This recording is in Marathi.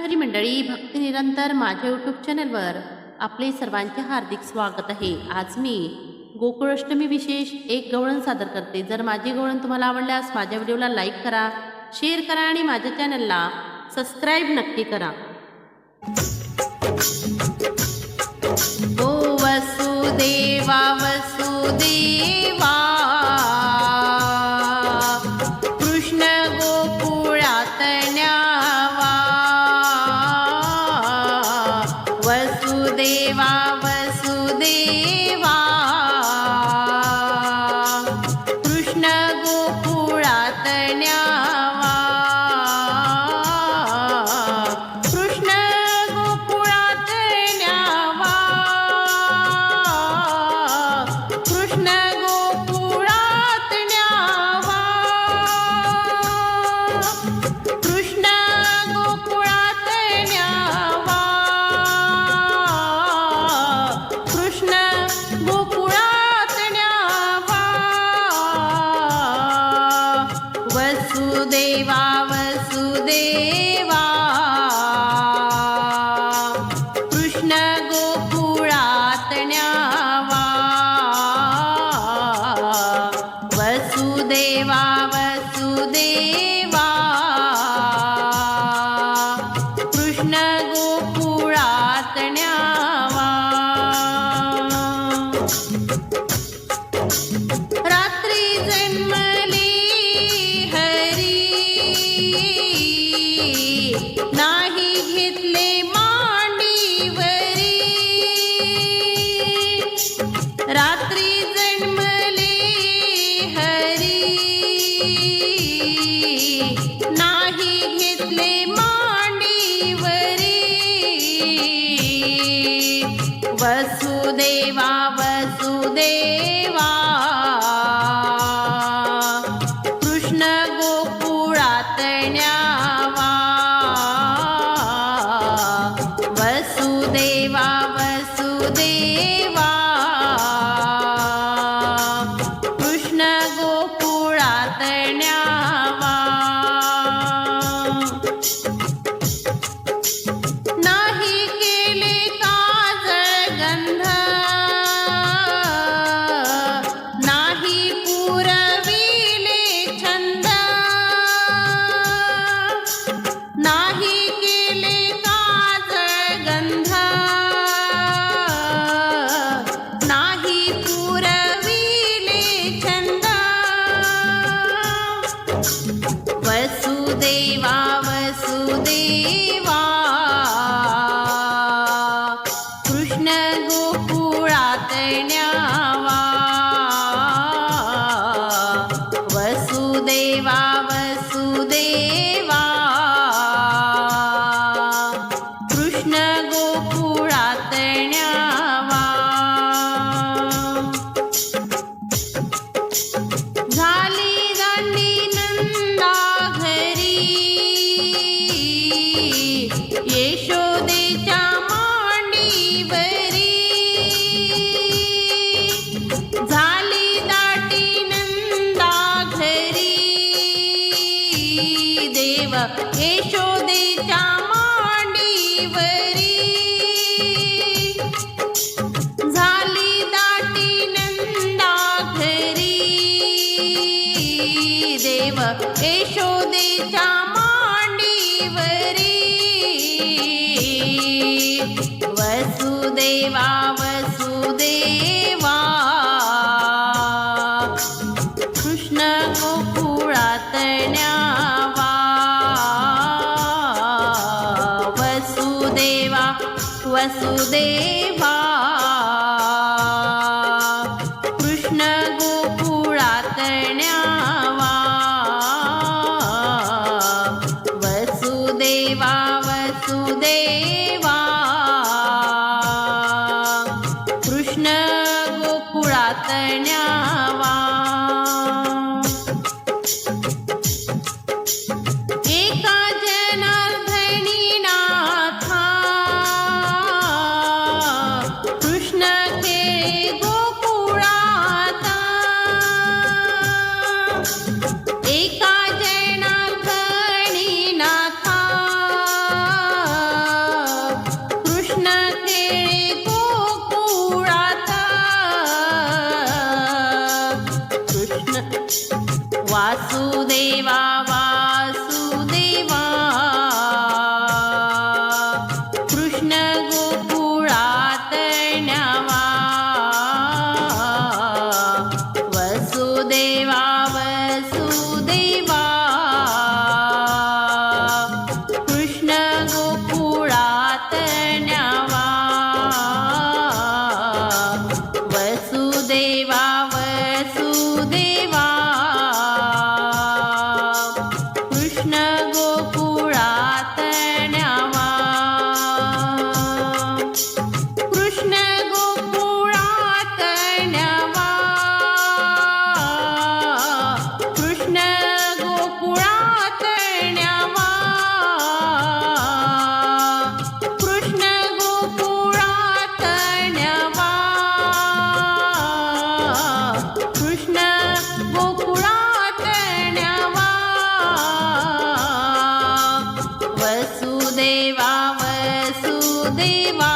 हरी मंडळी भक्ती निरंतर माझ्या यूट्यूब चॅनलवर आपले सर्वांचे हार्दिक स्वागत आहे. आज मी गोकुळाष्टमी विशेष एक गवळण सादर करते. जर माझी गवळण तुम्हाला आवडल्यास माझ्या व्हिडिओला लाईक करा शेअर करा आणि माझ्या चॅनलला सबस्क्राईब नक्की करा. ओ वसुदेवा वसुदेव गोकुळात न्यावा वसुदेवा वसुदेवा. कृष्ण गोकुळात न्यावा नाही घेतले मांडीवरी. वसुदेवा वसुदेवा कृष्ण यशोदेच्या मांडीवरी. झाली दाटी नंदा घरी देव यशोदेच्या मांडीवरी. वसुदेवा वसुदेवा. कृष्ण वसुदेवा कृष्ण ದೈವ தேவா